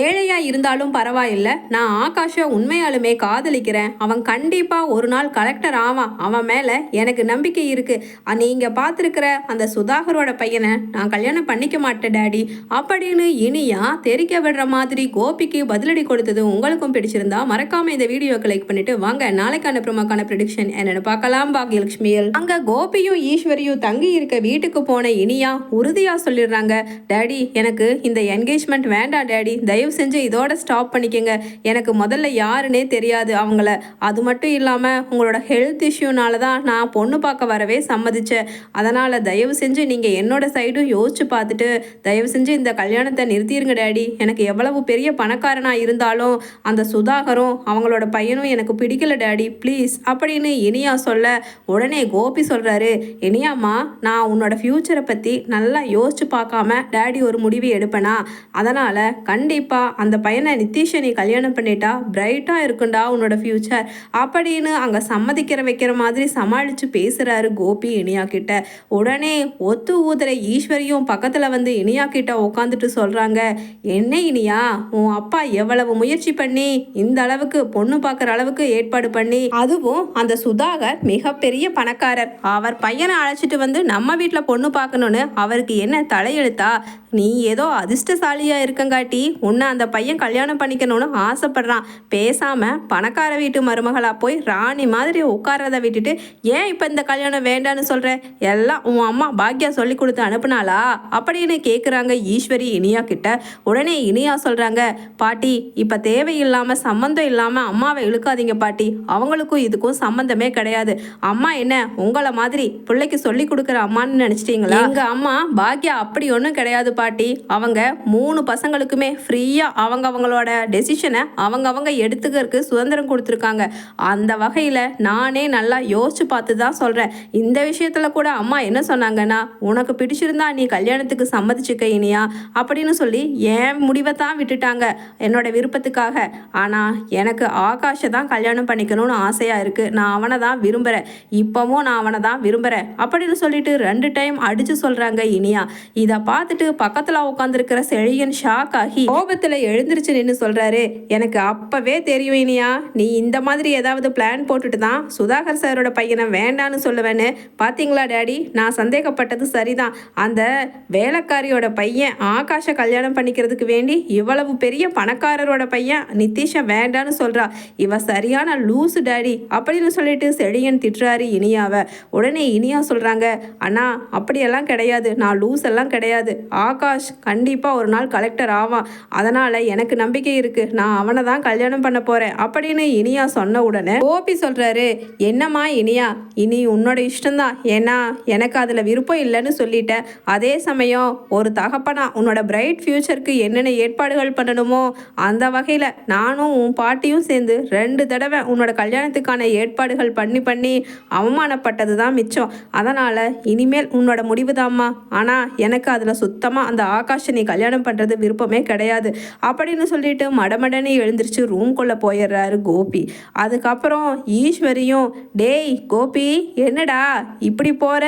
ஏழையா இருந்தாலும் பரவாயில்ல. நான் ஆகாஷை உண்மையாலுமே காதலிக்கிறேன். அவன் கண்டிப்பா ஒரு நாள் கலெக்டர் ஆவான். அவன் மேல எனக்கு நம்பிக்கை இருக்கு. நீங்கள் நீங்க பார்த்துருக்கிற அந்த சுதாகரோட பையனை நான் கல்யாணம் பண்ணிக்க மாட்டேன் டேடி. அப்படின்னு இனியா தெரிக்க விடுற மாதிரி கோபிக்கு பதிலடி கொடுத்தது உங்களுக்கும் பிடிச்சிருந்தா மறக்காம இந்த வீடியோக்கு லைக் பண்ணிட்டு வாங்க. நாளைக்கான ப்ரோமோக்கான ப்ரிடிக்ஷன் என்னன்னு பார்க்கலாம் பாக்யலட்சுமியல். அங்க கோபியும் ஈஸ்வரியும் தங்கி இருக்க வீட்டுக்கு போன இனியா உறுதியா சொல்லிடுறாங்க. டேடி எனக்கு இந்த என்கேஜ்மெண்ட் வேண்டாம் டேடி. தயவு தயவு செஞ்சு இதோட ஸ்டாப் பண்ணிக்கங்க. எனக்கு முதல்ல யாருன்னே தெரியாது அவங்கள. அது மட்டும் இல்லாமல் உங்களோட ஹெல்த் இஷ்யூனால தான் நான் பொண்ணு பார்க்க வரவே சம்மதிச்சேன். அதனால் தயவு செஞ்சு நீங்கள் என்னோட சைடும் யோசிச்சு பார்த்துட்டு தயவு செஞ்சு இந்த கல்யாணத்தை நிறுத்திடுங்க டேடி. எனக்கு எவ்வளவு பெரிய பணக்காரனாக இருந்தாலும் அந்த சுதாகரும் அவங்களோட பையனும் எனக்கு பிடிக்கல டேடி. ப்ளீஸ். அப்படின்னு இனியா சொல்ல உடனே கோபி சொல்கிறாரு இனியாம்மா நான் உன்னோட ஃப்யூச்சரை பற்றி நல்லா யோசிச்சு பார்க்காம டேடி ஒரு முடிவு எடுப்பேனா? அதனால் கண்டிப்பாக அந்த பையனை நித்திஷை நீ கல்யாணம் பண்ணிட்டா பிரைட்டாக இருக்குண்டா உன்னோட ஃப்யூச்சர் அப்படின்னு அங்கே சம்மதிக்கிற வைக்கிற மாதிரி சமாளித்து பேசுகிறாரு கோபி இனியா கிட்ட உடனே ஒத்து ஊதுற ஈஸ்வரியும் பக்கத்தில் வந்து இனியா கிட்ட உட்காந்துட்டு சொல்கிறாங்க என்ன இனியா உன் அப்பா எவ்வளவு முயற்சி பண்ணி இந்த அளவுக்கு பொண்ணு பார்க்குற அளவுக்கு ஏற்பாடு பண்ணி அதுவும் அந்த சுதாகர் மிகப்பெரிய பணக்காரர். அவர் பையனை அழைச்சிட்டு வந்து நம்ம வீட்டில் பொண்ணு பார்க்கணுன்னு அவருக்கு என்ன தலையெழுத்தா? நீ ஏதோ அதிர்ஷ்டசாலியா இருக்கங்காட்டி உன்னை அந்த பையன் கல்யாணம் பண்ணிக்கணும்னு ஆசைப்படுறான். பேசாம பணக்கார வீட்டு மருமகளா போய் ராணி மாதிரி உட்காரத விட்டுட்டு ஏன் இப்போ இந்த கல்யாணம் வேண்டான்னு சொல்ற? எல்லாம் உன் அம்மா பாக்யா சொல்லி கொடுத்து அனுப்புனாளா? அப்படின்னு கேட்குறாங்க ஈஸ்வரி இனியா கிட்ட. உடனே இனியா சொல்றாங்க பாட்டி இப்போ தேவையில்லாம சம்மந்தம் இல்லாம அம்மாவை இழுக்காதீங்க பாட்டி. அவங்களுக்கும் இதுக்கும் சம்மந்தமே கிடையாது. அம்மா என்ன உங்களை மாதிரி பிள்ளைக்கு சொல்லி கொடுக்குற அம்மான்னு நினைச்சிட்டீங்களா? எங்க அம்மா பாக்யா அப்படி ஒன்றும் கிடையாது பாட்டி அவங்க மூணு பசங்களுக்குமே ஃப்ரீயாக அவங்க அவங்களோட டெசிஷனை அவங்க அவங்க எடுத்துக்கிறதுக்கு சுதந்திரம் கொடுத்துருக்காங்க. அந்த வகையில் நானே நல்லா யோசிச்சு பார்த்து தான் சொல்கிறேன் இந்த விஷயத்தில் கூட அம்மா என்ன சொன்னாங்கன்னா உனக்கு பிடிச்சிருந்தா நீ கல்யாணத்துக்கு சம்மதிச்சுக்க இனியா அப்படின்னு சொல்லி என் முடிவை தான் விட்டுட்டாங்க என்னோட விருப்பத்துக்காக. ஆனால் எனக்கு ஆகாஷை தான் கல்யாணம் பண்ணிக்கணும்னு ஆசையாக இருக்குது நான் அவனை தான் விரும்புகிறேன் இப்போவும் நான் அவனை தான் விரும்புகிறேன் அப்படின்னு சொல்லிட்டு ரெண்டு டைம் அடித்து சொல்கிறாங்க இனியா. இதை பார்த்துட்டு பக்க பக்கத்தில் உட்காந்துருக்கிற செழியன் ஷாக் ஆகி கோபத்தில் எழுந்திருச்சு நின்று சொல்கிறாரு எனக்கு அப்போவே தெரியும் இனியா நீ இந்த மாதிரி ஏதாவது பிளான் போட்டுட்டு தான் சுதாகர் சாரோட பையனை வேண்டான்னு சொல்லுவேன்னு. பார்த்தீங்களா டேடி? நான் சந்தேகப்பட்டது சரிதான். அந்த வேலைக்காரியோட பையன் ஆகாஷை கல்யாணம் பண்ணிக்கிறதுக்கு வேண்டி இவ்வளவு பெரிய பணக்காரரோட பையன் நிதிஷை வேண்டான்னு சொல்றா. இவ சரியான லூசு டேடி அப்படின்னு சொல்லிட்டு செழியன் திட்டுறாரு இனியாவை. உடனே இனியா சொல்றாங்க அண்ணா அப்படியெல்லாம் கிடையாது. நான் லூஸ் எல்லாம் கிடையாது. ஆகாஷ் கண்டிப்பா ஒரு நாள் கலெக்டர் ஆவான். அதனால் எனக்கு நம்பிக்கை இருக்குது நான் அவனை தான் கல்யாணம் பண்ண போகிறேன் அப்படின்னு இனியா சொன்ன உடனே கோபி சொல்கிறாரு என்னம்மா இனியா? இனி உன்னோட இஷ்டம்தான். ஏன்னா எனக்கு அதில் விருப்பம் இல்லைன்னு சொல்லிட்டேன். அதே சமயம் ஒரு தகப்பனா உன்னோட பிரைட் ஃப்யூச்சருக்கு என்னென்ன ஏற்பாடுகள் பண்ணணுமோ அந்த வகையில் நானும் உன் பாட்டியும் சேர்ந்து ரெண்டு தடவை உன்னோட கல்யாணத்துக்கான ஏற்பாடுகள் பண்ணி பண்ணி அவமானப்பட்டது தான் மிச்சம். அதனால் இனிமேல் உன்னோட முடிவு தாம்மா ஆனால் எனக்கு அதில் சுத்தமாக அந்த ஆகாஷை நீ கல்யாணம் பண்ணுறது விருப்பமே கிடையாது. அப்படின்னு சொல்லிட்டு மடமடன்னு எழுந்திரிச்சு ரூம்குள்ளே போயிடுறாரு கோபி. அதுக்கப்புறம் ஈஸ்வரியும் டேய் கோபி என்னடா இப்படி போகிற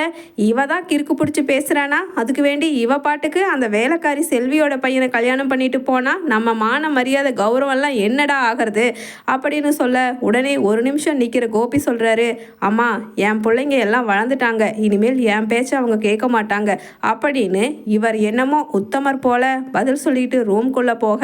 இவ தான் கிறுக்கு பிடிச்சி பேசுகிறானா அதுக்கு வேண்டி இவ பாட்டுக்கு அந்த வேலைக்காரி செல்வியோட பையனை கல்யாணம் பண்ணிட்டு போனால் நம்ம மான மரியாதை கௌரவம்லாம் என்னடா ஆகிறது? அப்படின்னு சொல்ல உடனே ஒரு நிமிஷம் நிற்கிற கோபி சொல்கிறாரு அம்மா என் பிள்ளைங்க எல்லாம் வளர்ந்துட்டாங்க. இனிமேல் என் பேச்சை அவங்க கேட்க மாட்டாங்க. அப்படின்னு இவர் என்னமோ உத்தமர் போல பதில் சொல்லிட்டு ரூம்குள்ளே போக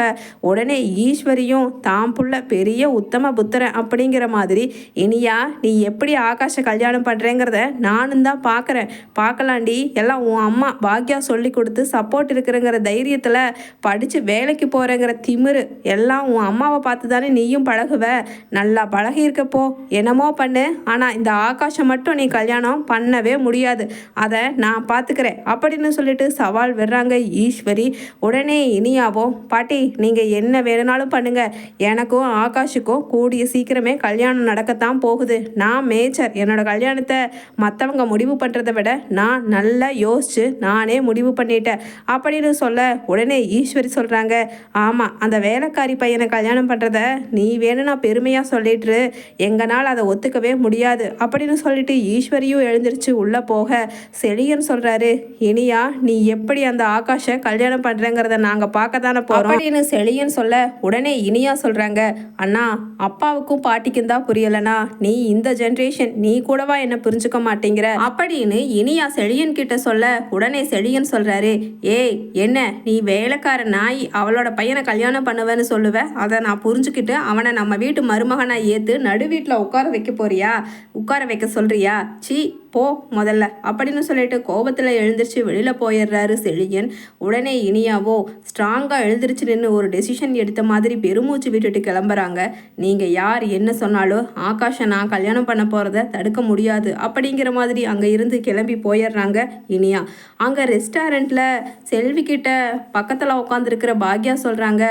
உடனே ஈஸ்வரியும் தாம் புள்ள பெரிய உத்தம புத்திரன் அப்படிங்கிற மாதிரி இனியா நீ எப்படி ஆகாஷ கல்யாணம் பண்ணுறேங்கிறத நானும் தான் பார்க்குறேன் பார்க்கலாண்டி எல்லாம் உன் அம்மா பாக்யா சொல்லி கொடுத்து சப்போர்ட் இருக்கிறங்கிற தைரியத்தில் படித்து வேலைக்கு போகிறேங்கிற திமிரு. எல்லாம் உன் அம்மாவை பார்த்து தானே நீயும் பழகுவ. நல்லா பழகி இருக்கப்போ என்னமோ பண்ணு. ஆனால் இந்த ஆகாஷை மட்டும் நீ கல்யாணம் பண்ணவே முடியாது. அதை நான் பார்த்துக்கிறேன் அப்படின்னு சொல்லிட்டு சவால் விடுறாங்க ஈஸ்வரி. உடனே இனியாவோ பாட்டி நீங்கள் என்ன வேணும்னாலும் பண்ணுங்க. எனக்கும் ஆகாஷுக்கும் கூடிய சீக்கிரமே கல்யாணம் நடக்கத்தான் போகுது. நான் மேஜர். என்னோட கல்யாணத்தை மற்றவங்க முடிவு பண்ணுறதை விட நான் நல்லா யோசிச்சு நானே முடிவு பண்ணிட்டேன். அப்படின்னு சொல்ல உடனே ஈஸ்வரி சொல்கிறாங்க ஆமாம் அந்த வேலைக்காரி பையனை கல்யாணம் பண்ணுறத நீ வேணும்னா பெருமையாக சொல்லிட்டு எங்கனால் அதை ஒத்துக்கவே முடியாது. அப்படின்னு சொல்லிட்டு ஈஸ்வரியும் எழுந்திருச்சு உள்ளே போக செழியன் சொல்கிறாரு இனியா நீ எப்படி அந்த ஆகாஷை கல்யாணம் பண்ணுறேங்கிறத நாங்கள் பார்க்க தானே போகிறோம் அப்படின்னு செழியன் சொல்ல உடனே இனியா சொல்கிறாங்க அண்ணா அப்பாவுக்கும் பாட்டிக்கும் தான் புரியலனா நீ இந்த ஜென்ரேஷன் நீ கூடவா என்ன புரிஞ்சுக்க மாட்டேங்கிற? அப்படின்னு இனியா செழியன் கிட்ட சொல்ல உடனே செழியன் சொல்கிறாரு ஏய் என்ன நீ வேலைக்கார நாய் அவளோட பையனை கல்யாணம் பண்ணுவேன்னு சொல்லுவ? அதை நான் புரிஞ்சுக்கிட்டு அவனை நம்ம வீட்டு மருமகனாக ஏற்று நடு வீட்டில் உட்கார வைக்க போறியா? உட்கார வைக்க சொல்றியா? சீ போ முதல்ல. அப்படின்னு சொல்லிட்டு கோபத்தில் எழுந்திருச்சு வெளியில் போயிடுறாரு செழியன். உடனே இனியாவோ ஸ்ட்ராங்காக எழுந்திரிச்சு நின்று ஒரு டெசிஷன் எடுத்த மாதிரி பெருமூச்சு விட்டுட்டு கிளம்புறாங்க. நீங்கள் யார் என்ன சொன்னாலும் ஆகாஷை நான் கல்யாணம் பண்ண போகிறத தடுக்க முடியாது அப்படிங்கிற மாதிரி அங்கே இருந்து கிளம்பி போயிடுறாங்க இனியா. அங்கே ரெஸ்டாரண்ட்டில் செல்விக்கிட்ட பக்கத்தில் உட்காந்துருக்கிற பாக்யா சொல்கிறாங்க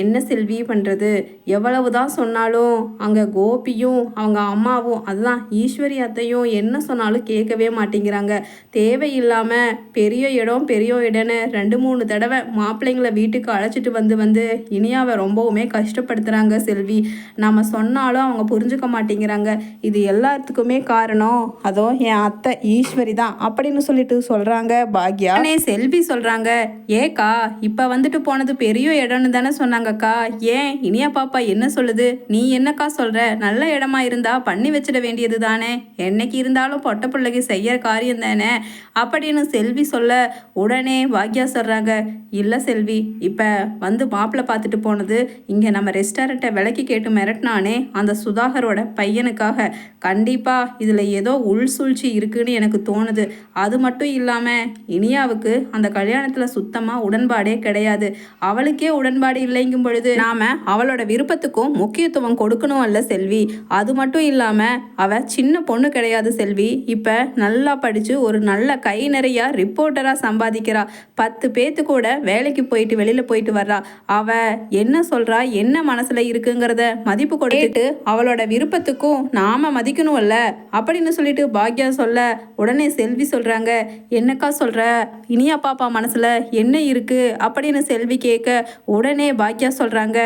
என்ன செல்வி பண்ணுறது எவ்வளவு தான் சொன்னாலும் அங்கே கோபியும் அவங்க அம்மாவும் அதுதான் ஈஸ்வரி அத்தையும் என்ன சொன்னாலும் கேட்கவே மாட்டேங்கிறாங்க. தேவையில்லாமல் பெரிய இடம் பெரிய இடம்னு ரெண்டு மூணு தடவை மாப்பிள்ளைங்களை வீட்டுக்கு அழைச்சிட்டு வந்து வந்து இனியாவை ரொம்பவுமே கஷ்டப்படுத்துகிறாங்க செல்வி. நம்ம சொன்னாலும் அவங்க புரிஞ்சுக்க மாட்டேங்கிறாங்க. இது எல்லாத்துக்குமே காரணம் அதோ என் அத்தை ஈஸ்வரி தான் அப்படின்னு சொல்லிட்டு சொல்கிறாங்க பாக்யா. செல்வி சொல்கிறாங்க ஏக்கா இப்போ வந்துட்டு போனது பெரிய இடம்னு தானே சொன்னாங்கக்கா. ஏன்? இனியா பாப்பா என்ன சொல்லுது? நீ என்னக்கா சொல்கிற நல்ல இடமா இருந்தா பண்ணி வச்சிட வேண்டியது தானே. என்னைக்கு இருந்தாலும் பொட்ட பிள்ளைக்கு செய்யற காரியம் தானே? அப்படின்னு செல்வி சொல்ல உடனே பாக்யா சொல்கிறாங்க இல்லை செல்வி இப்போ வந்து மாப்பிள்ளை பார்த்துட்டு போனது இங்கே நம்ம ரெஸ்டாரண்ட்டை விலைக்கு கேட்டு மிரட்டினானே அந்த சுதாகரோட பையனுக்காக. கண்டிப்பாக இதில் ஏதோ உள் சூழ்ச்சி இருக்குன்னு எனக்கு தோணுது. அது மட்டும் இல்லாமல் இனியாவுக்கு அந்த கல்யாணத்தில் சுத்தமாக உடன்பாடே கிடையாது. அவளுக்கே உடன்பாடு இல்லைங்கும் பொழுது நாம அவளோட விருப்பத்துக்கும் முக்கியத்துவம் கொடுக்கணும் அல்ல செல்வி. அது மட்டும் இல்லாமல் அவ சின்ன பொண்ணு கிடையாது செல்வி. இப்போ இப்போ நல்லா படித்து ஒரு நல்ல கை நிறையா ரிப்போர்ட்டராக சம்பாதிக்கிறா. பத்து பேத்து கூட வேலைக்கு போயிட்டு வெளியில் போயிட்டு வர்றா. அவ என்ன சொல்கிறா என்ன மனசில் இருக்குங்கிறத மதிப்பு கொடுத்துட்டு அவளோட விருப்பத்துக்கும் நாம மதிக்கணும்ல. அப்படின்னு சொல்லிட்டு பாக்யா சொல்ல உடனே செல்வி சொல்கிறாங்க என்னக்கா சொல்கிற இனியா பாப்பா மனசில் என்ன இருக்குது அப்படின்னு செல்வி கேட்க உடனே பாக்யா சொல்கிறாங்க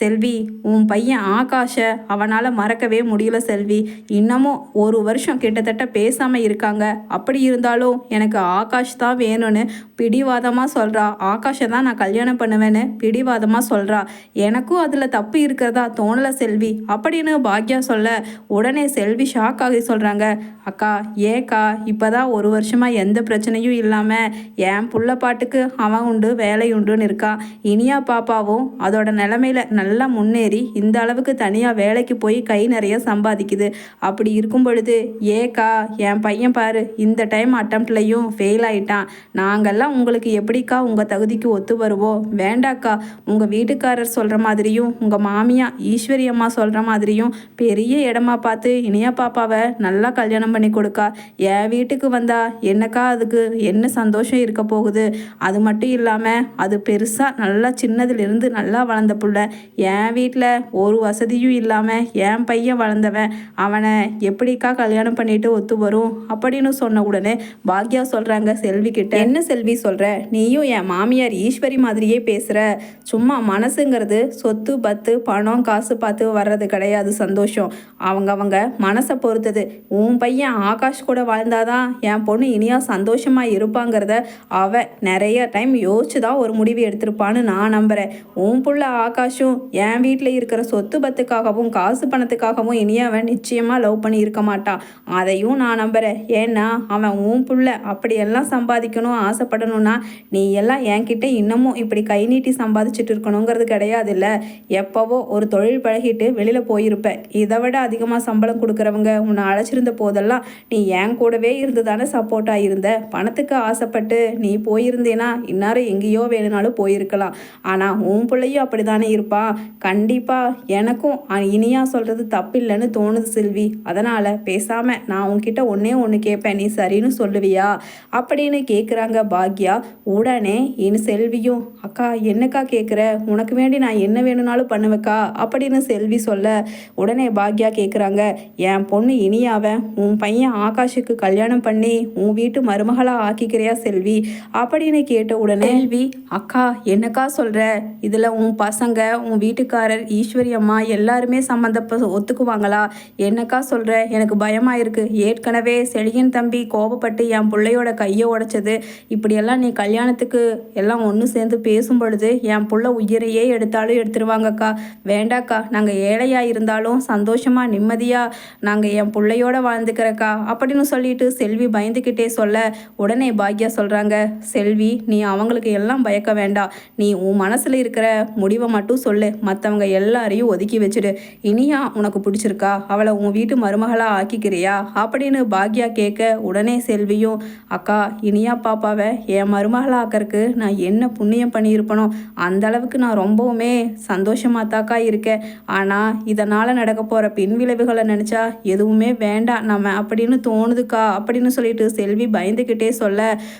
செல்வி உன் பையன் ஆகாஷை அவனால் மறக்கவே முடியல செல்வி. இன்னமும் ஒரு வருஷம் கிட்டத்தட்ட பேசாமல் இருக்காங்க. அப்படி இருந்தாலும் எனக்கு ஆகாஷ் தான் வேணும்னு பிடிவாதமாக சொல்கிறா ஆகாஷை தான் நான் கல்யாணம் பண்ணுவேன்னு பிடிவாதமாக சொல்கிறா எனக்கும் அதில் தப்பு இருக்கிறதா தோணலை செல்வி. அப்படின்னு பாக்யா சொல்ல உடனே செல்வி ஷாக் ஆகி சொல்கிறாங்க அக்கா ஏக்கா இப்போ தான் ஒரு வருஷமாக எந்த பிரச்சனையும் இல்லாமல் என் புள்ள பாட்டுக்கு அவன் உண்டு வேலை உண்டுன்னு இருக்கா. இனியா பாப்பாவும் அதோட நிலமையில நல்லா முன்னேறி இந்த அளவுக்கு தனியாக வேலைக்கு போய் கை நிறைய சம்பாதிக்குது. அப்படி இருக்கும் பொழுது ஏக்கா என் பையன் பாரு இந்த டைம் அட்டம்ப்ட்லையும் ஃபெயில் ஆயிட்டான். நாங்கள்லாம் உங்களுக்கு எப்படிக்கா உங்கள் தகுதிக்கு ஒத்து வருவோம்? வேண்டாக்கா உங்கள் வீட்டுக்காரர் சொல்கிற மாதிரியும் உங்கள் மாமியா ஈஸ்வரி அம்மா சொல்கிற மாதிரியும் பெரிய இடமா பார்த்து இனியா பாப்பாவை நல்லா கல்யாணம் பண்ணி கொடுக்கா. என் வீட்டுக்கு வந்தா என்னக்கா அதுக்கு என்ன சந்தோஷம் இருக்க போகுது? அது மட்டும் இல்லாமல் அது பெருசாக நல்லா சின்னதுலேருந்து நல்லா வளர்ந்த புள்ள. என் வீட்டில் ஒரு வசதியும் இல்லாமல் என் பையன் வளர்ந்தவன். அவனை எப்படிக்கா கல்யாணம் பண்ணிட்டு ஒத்து வரும்? அப்படின்னு சொன்ன உடனே பாக்யா சொல்கிறாங்க செல்வி கிட்ட. என்ன செல்வி சொல்கிற நீயும் என் மாமியார் ஈஸ்வரி மாதிரியே பேசுகிற சும்மா மனசுங்கிறது சொத்து பத்து பணம் காசு பார்த்து வர்றது கிடையாது சந்தோஷம். அவங்கவங்க மனசை பொறுத்தது. உன் பையன் ஆகாஷ் கூட வாழ்ந்தாதான் என் பொண்ணு இனியா சந்தோஷமாக இருப்பாங்கிறத அவ நிறைய டைம் யோசிச்சு தான் ஒரு முடிவு எடுத்திருப்பான்னு நான் நம்புகிறேன் உன் புள்ள ஆகாஷும் என் வீட்டில் இருக்கிற சொத்து பத்துக்காகவும் காசு பணத்துக்காகவும் இனியாவை நிச்சயமாக லவ் பண்ணி இருக்க மாட்டான் அதையும் நான் நம்புகிறேன் ஏன்னா அவன் உன் புள்ள அப்படியெல்லாம் சம்பாதிக்கணும் ஆசைப்படணும்னா நீ எல்லாம் என்கிட்ட இன்னமும் இப்படி கை நீட்டி சம்பாதிச்சுட்டு இருக்கணுங்கிறது கிடையாது இல்லை எப்போவோ ஒரு தொழில் பழகிட்டு வெளியில் போயிருப்ப. இதை விட அதிகமாக சம்பளம் கொடுக்குறவங்க உன்னை அழைச்சிருந்த போதெல்லாம் நீ என் கூடவே இருந்து தானே சப்போர்ட்டாக இருந்த? பணத்துக்கு ஆசைப்பட்டு நீ போயிருந்தேனா? இன்னாரும் எங்கேயோ வேணும்னாலும் போயிருக்கலாம். ஆனால் உன் பிள்ளையும் அப்படி தானே இருப்பான் கண்டிப்பாக எனக்கும் இனியா சொல்கிறது தப்பு இல்லைன்னு தோணுது செல்வி. அதனால் பேசாமல் நான் உன்கிட்ட ஒன்றே ஒன்று கேட்பேன் நீ சரின்னு சொல்லுவியா? அப்படின்னு கேட்குறாங்க பாக்யா. உடனே என் செல்வியும் அக்கா என்னக்கா கேட்குற உனக்கு வேண்டி நான் என்ன வேணும்னாலும் பண்ணுவேக்கா? அப்படின்னு செல்வி சொல்ல உடனே பாக்யா கேட்குறாங்க என் பொண்ணு இனியாவ உன் பையன் ஆகாஷுக்கு கல்யாணம் பண்ணி உன் வீட்டு மருமகளா ஆக்கிக்கிறியா செல்வி? அப்படின்னு கேட்ட உடனே செல்வி அக்கா என்னக்கா சொல்கிற இதில் உன் பசங்க உன் வீட்டுக்காரர் ஈஸ்வரி அம்மா எல்லாருமே சம்மந்தப்ப ஒத்துக்குவாங்களா? என்னக்கா சொல்கிற எனக்கு பயமாக இருக்கு. ஏற்கனவே செழியன் தம்பி கோபப்பட்டு என் பிள்ளையோட கையை உடைச்சது. இப்படியெல்லாம் நீ கல்யாணத்துக்கு எல்லாம் ஒன்று சேர்ந்து பேசும் பொழுது என் புள்ள உயிரையே எடுத்தாலும் எடுத்துருவாங்கக்கா. வேண்டாக்கா நாங்கள் ஏழையாக இருந்தாலும் சந்தோஷமாக நிம்மதியாக நாங்கள் என் பிள்ளையோட வாழ்ந்துக்கிற அக்கா அப்படின்னு சொல்லிட்டு செல்வி பயந்துக்கிட்டே சொல்ல உடனே பாக்யா சொல்கிறாங்க செல்வி நீ அவங்களுக்கு எல்லாம் பயக்க வேண்டாம் நீ உன் மனசில் இருக்கிற முடிவை மட்டும் சொல்லு. மற்றவங்க எல்லாரையும் ஒதுக்கி வச்சுடு. இனியா உனக்கு பிடிச்சிருக்கா? அவளை உன் வீட்டு மருமகளாக ஆக்கிக்கிறியா? அப்படின்னு பாக்யா கேட்க உடனே செல்வியும் அக்கா இனியா பாப்பாவை என் மருமகளாக ஆக்கறக்கு நான் என்ன புண்ணியம் பண்ணியிருப்பனோ அந்த அளவுக்கு நான் ரொம்பவுமே சந்தோஷமாக தாக்கா இருக்கேன். ஆனால் இதனால் நடக்க போகிற பின்விளைவுகளை நினச்சா எதுவுமே வேண்டாம். நம்ம அப்படின்னு தோணுதுக்கா அப்படின்னு சொல்லிட்டு செல்வி பயந்துக்கிட்டே சொல்ல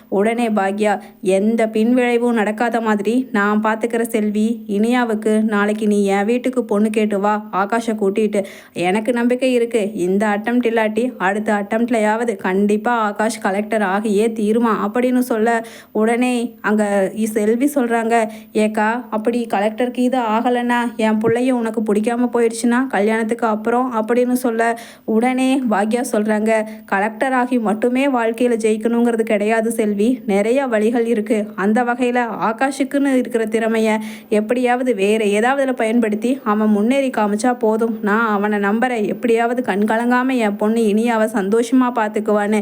உடனே பாக்யா எந்த பின்விளைவும் நடக்காத மாதிரி நான் பார்த்துக்கிற செல்வி இனியாவுக்கு நாளைக்கு நீ என் வீட்டுக்கு பொண்ணு கேட்டு வா ஆகாஷை கூட்டிகிட்டு எனக்கு நம்பிக்கை இருக்குது இந்த அட்டம் இல்லாட்டி அடுத்த அட்டம்ப்ட்லையாவது கண்டிப்பாக ஆகாஷ் கலெக்டர் ஆகியே தீருமா? அப்படின்னு சொல்ல உடனே அங்கே செல்வி சொல்கிறாங்க ஏக்கா அப்படி கலெக்டருக்கு இது ஆகலைன்னா என் பிள்ளைய உனக்கு பிடிக்காம போயிடுச்சுன்னா கல்யாணத்துக்கு அப்புறம்? அப்படின்னு சொல்ல உடனே பாக்யா சொல்கிறாங்க கலெக்டர் ஆகி மட்டுமே வாழ்க்கையில் ஜெயிக்கணுங்கிறது கிடையாது செல்வி. நிறைய வழிகள் இருக்குது அந்த வகையில் ஆகாஷுக்குன்னு இருக்கிற திறமையை எப்படியாவது வேறு ஏதாவதுல பயன்படுத்தி அவன் முன்னேறி காமிச்சா போதும். நான் அவனை நம்புறேன். எப்படியாவது கண் கலங்காமல் என் பொண்ணு இனி அவள் சந்தோஷமாக பார்த்துக்குவான்னு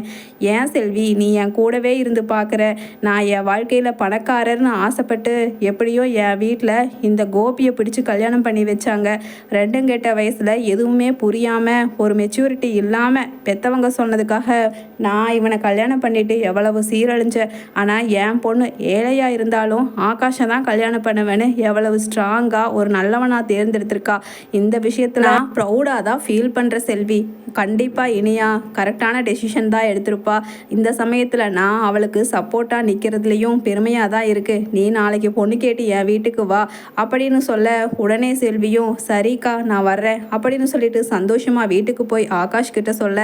ஏன் செல்வி? நீ என் கூடவே இருந்து பார்க்குற நான் என் வாழ்க்கையில் பணக்காரர்னு ஆசைப்பட்டு எப்படியோ என் வீட்டில் இந்த கோபியை பிடிச்சி கல்யாணம் பண்ணி வச்சாங்க. ரெண்டும் கெட்ட வயசில் எதுவுமே புரியாமல் ஒரு மெச்சூரிட்டி இல்லாமல் பெத்தவங்க சொன்னதுக்காக நான் இவனை கல்யாணம் பண்ணிட்டு எவ்வளவு சீரழிஞ்சேன் ஆனால் என் பொண்ணு ஏழையாக இருந்தாலும் ஆகாஷை தான் கல்யாணம் பண்ணுவேன்னு எவ்வளவு ஸ்ட்ராங்காக ஒரு நல்லவனாக தேர்ந்தெடுத்திருக்கா. இந்த விஷயத்தில் ப்ரௌடாக தான் ஃபீல் பண்ணுற செல்வி. கண்டிப்பாக இனியா கரெக்டான டெசிஷன் தான் எடுத்திருப்பா. இந்த சமயத்தில் நான் அவளுக்கு சப்போர்ட்டாக நிற்கிறதுலையும் பெருமையாக தான் இருக்குது நீ நாளைக்கு பொண்ணு கேட்டு என் வீட்டுக்கு வா. அப்படின்னு சொல்ல உடனே செல்வியும் சரிக்கா நான் வர்றேன். அப்படின்னு சொல்லிட்டு சந்தோஷமாக வீட்டுக்கு போய் ஆகாஷ் கிட்ட சொல்ல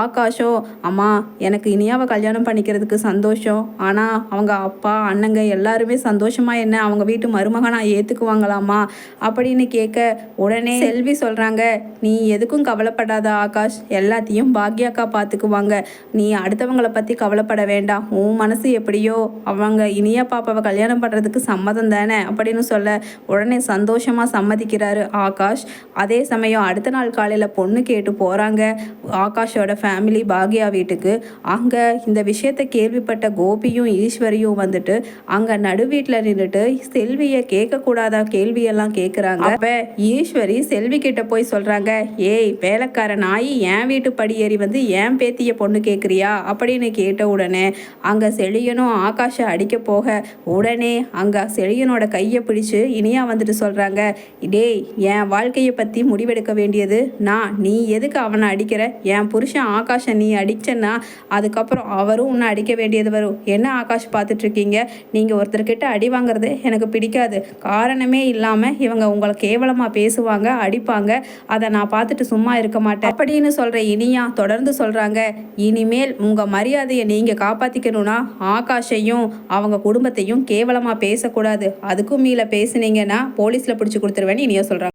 ஆகாஷோ அம்மா எனக்கு இனியாவை கல்யாணம் பண்ணிக்கிறதுக்கு சந்தோஷம். ஆனால் அவங்க அப்பா அண்ணங்க எல்லாருமே சந்தோஷமாக என்ன அவங்க வீட்டு மருமகனா ஏற்றுக்குவாங்களாமா அப்படின்னு கேட்க உடனே செல்வி சொல்கிறாங்க நீ எதுக்கும் கவலைப்படாத ஆகாஷ் எல்லாத்தையும் பாக்யாக்கா பார்த்துக்குவாங்க நீ அடுத்தவங்களை பற்றி கவலைப்பட வேண்டாம். உன் மனசு எப்படியோ அவங்க இனியா பாப்பாவை கல்யாணம் பண்ணுறதுக்கு சம்மதம் தானே? அப்படின்னு சொல்ல உடனே சந்தோஷமாக சம்மதிக்கிறாரு ஆகாஷ். அதே சமயம் அடுத்த நாள் காலையில் பொண்ணு கேட்டு போகிறாங்க ஆகாஷோட ஃபேமிலி பாக்யா வீட்டுக்கு. அங்கே இந்த விஷயத்தை கேள்விப்பட்ட கோபியும் ஈஸ்வரியும் வந்துட்டு அங்கே நடு வீட்டில் நின்றுட்டு செல்வியை கேட்கக்கூடாத கேள்வியெல்லாம் கேட்குறாங்க அப்போ ஈஸ்வரி செல்வி கிட்ட போய் சொல்கிறாங்க ஏய் வேலைக்கார நாய் என் வீட்டு படியேறி வந்து ஏன் பேத்திய பொண்ணு கேட்குறியா அப்படின்னு கேட்ட உடனே அங்கே செழியனும் ஆகாஷை அடிக்க போக உடனே அங்கே செழியனோட கையை பிடிச்சு இனியா வந்துட்டு சொல்கிறாங்க டேய் என் வாழ்க்கையை பற்றி முடிவெடுக்க வேண்டியது நான் நீ எதுக்கு அவனை அடிக்கிற? என் புருஷன் ஆகாஷை நீ அடிச்சேன்னா அதுக்கப்புறம் அவரும் உன்னை அடிக்க வேண்டியது வரும். என்ன ஆகாஷ் பார்த்துட்ருக்கீங்க? நீங்கள் ஒருத்தர்கிட்ட அடி வாங்குறது எனக்கு பிடிக்காது. காரணமே இல்லாமல் இவங்க உங்களை கேவலமாக பேசுவாங்க அடிப்பாங்க. அதை நான் பார்த்துட்டு சும்மா இருக்க மாட்டேன். அப்படின்னு சொல்கிற இனியா தொடர்ந்து சொல்கிறாங்க இனிமேல் உங்கள் மரியாதையை நீங்கள் காப்பாற்றிக்கணும்னா ஆகாஷையும் அவங்க குடும்பத்தையும் கேவலமாக பேசக்கூடாது. அதுக்கும் மீள பேசுனீங்கன்னா போலீஸில் பிடிச்சி கொடுத்துருவேன்னு இனியா சொல்கிறாங்க